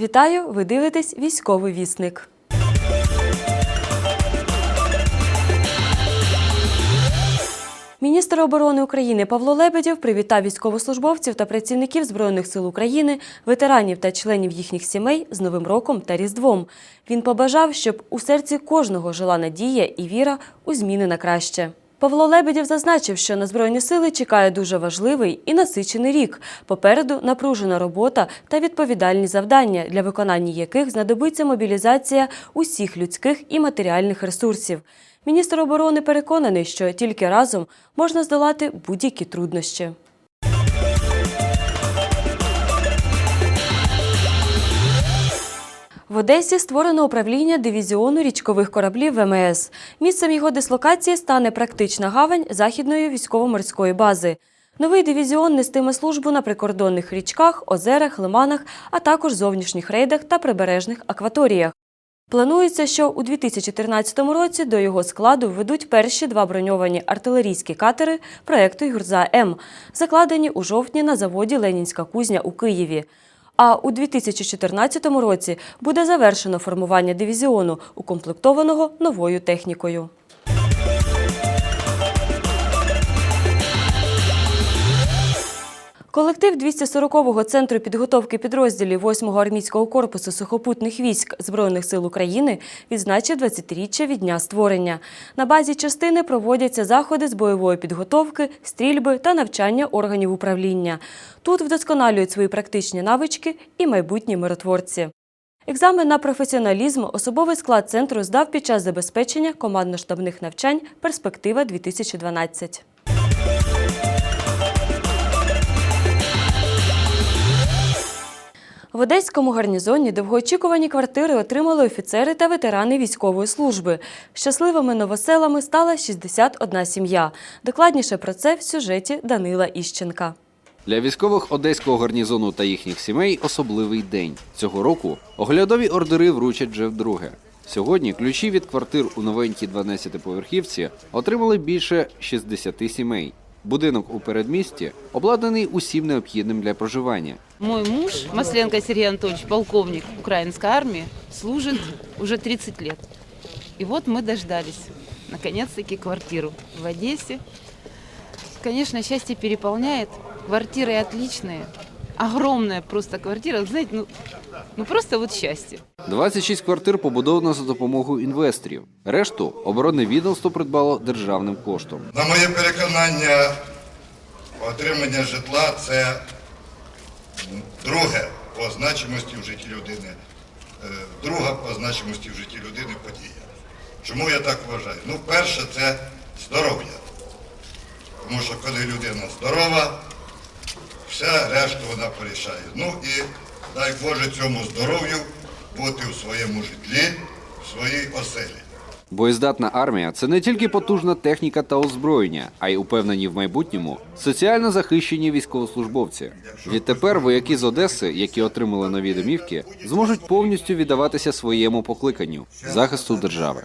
Вітаю! Ви дивитесь військовий вісник. Міністр оборони України Павло Лебедєв привітав військовослужбовців та працівників Збройних сил України, ветеранів та членів їхніх сімей з Новим роком та Різдвом. Він побажав, щоб у серці кожного жила надія і віра у зміни на краще. Павло Лебедєв зазначив, що на Збройні сили чекає дуже важливий і насичений рік. Попереду напружена робота та відповідальні завдання, для виконання яких знадобиться мобілізація усіх людських і матеріальних ресурсів. Міністр оборони переконаний, що тільки разом можна здолати будь-які труднощі. В Одесі створено управління дивізіону річкових кораблів ВМС. Місцем його дислокації стане практична гавань західної військово-морської бази. Новий дивізіон нестиме службу на прикордонних річках, озерах, лиманах, а також зовнішніх рейдах та прибережних акваторіях. Планується, що у 2013 році до його складу введуть перші два броньовані артилерійські катери проекту «Гюрза М, закладені у жовтні на заводі Ленінська кузня у Києві. А у 2014 році буде завершено формування дивізіону, укомплектованого новою технікою. Колектив 240-го центру підготовки підрозділів 8-го армійського корпусу сухопутних військ Збройних сил України відзначив 20-річчя від дня створення. На базі частини проводяться заходи з бойової підготовки, стрільби та навчання органів управління. Тут вдосконалюють свої практичні навички і майбутні миротворці. Екзамен на професіоналізм особовий склад центру здав під час забезпечення командно-штабних навчань Перспектива 2012 В Одеському гарнізоні довгоочікувані квартири отримали офіцери та ветерани військової служби. Щасливими новоселами стала 61 сім'я. Докладніше про це в сюжеті Данила Іщенка. Для військових одеського гарнізону та їхніх сімей особливий день. Цього року оглядові ордери вручать вже вдруге. Сьогодні ключі від квартир у новенькій 12-поверхівці отримали більше 60 сімей. Будинок у передмісті обладнаний усім необхідним для проживання. Мой муж, Масленко Сергей Анатольевич, полковник украинской армии, служит уже 30 лет. И вот мы дождались, наконец-таки, квартиру в Одессе. Конечно, счастье переполняет. Квартиры отличные. Огромная просто квартира. Знаете, ну, ну просто вот счастье. 26 квартир побудовано за допомогою інвесторів. Решту оборонне відомство придбало державним коштом. На моє переконання, отримання житла це друге по значимості в житті людини, е, друга по значимості в житті людини подія. Чому я так вважаю? Ну, перше, це здоров'я. Тому що коли людина здорова, вся решта вона порішає. Ну і дай Боже цьому здоров'ю бути у своєму житлі, в своїй оселі. Боєздатна армія це не тільки потужна техніка та озброєння, а й упевнені в майбутньому соціально захищені військовослужбовці. Відтепер вояки з Одеси, які отримали нові домівки, зможуть повністю віддаватися своєму покликанню захисту держави.